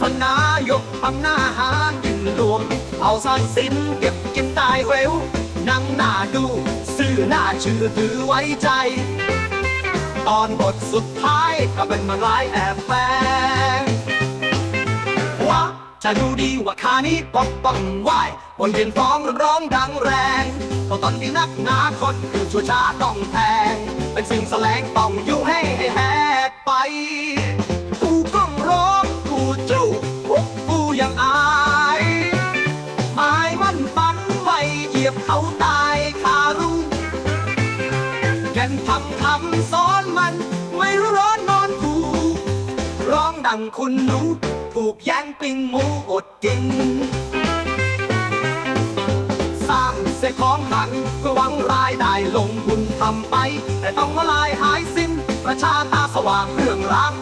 สนายกทำนาหากินรวม เอาสายสินเก็บกินตายเร็วนั่งหน้าดูซื่อหน้าชื่อถือไว้ใจ ตอนบทสุดท้ายก็เป็นมาลายแอบแฝงว่าจะดูดีว่าคานี้ปกป้องไหวบนเวียนฟ้องร้องดังแรงก็ตอนที่นักหนาคนคือชัวช้าต้องแทง เป็นสิ่งแสลงต้องอยู่ให้ให้แหกไป เขาตายคารุงแก่นทำคำสอนมันไม่รู้ร้อนนอนกูร้องดังคุณหนูถูกแย่งปิงหมูอดกินสร้างเสของหังเพื่อหวังรายได้ลงทุนทำไป แต่ต้องมาลายหายสิ้น ประชาตาสว่างเรื่องรางอดอ้าง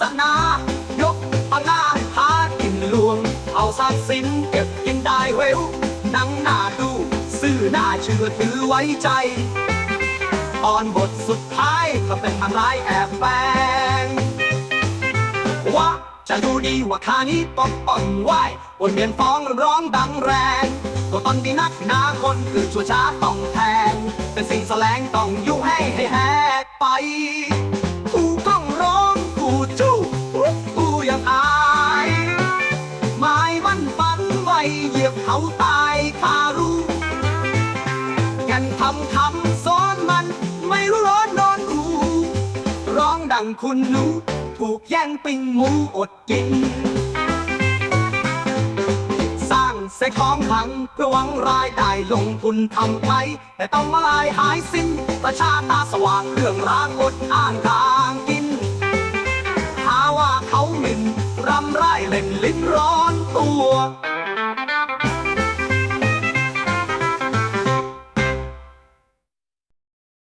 สนา ยกอำนาหากินลวง เอาทรัพย์สินเก็บกินได้เร็วนังหน้าดู ซื่อหน้าเชื่อถือไว้ใจ ตอนบทสุดท้ายก็เป็นทางร้ายแอบแฝงว่าจะดูดีว่าคานี้ปกป้องไหววนเวียนฟ้องร้องดังแรงตัวตนที่นักหนาคนคือชั่วช้าต้องแทง เป็นสิ่งแสลงต้องอยู่ให้ให้แหกไป เขาตายคารู้กันทำคำสอนมัน ไม่รู้ร้อนนอนรู้ร้องดังคุณหนูถูกแย่งปิ้งหมูอดกิน สร้างเสกของขังเพื่อหวังรายได้ลงทุนทำไปแต่ต้องมาลายหายสิ้น ประชาตาสว่างเรื่องร้างอดอ้างทางกินหาว่าเขาหมิ่นรำไรเล่นลิ้นร้อนตัว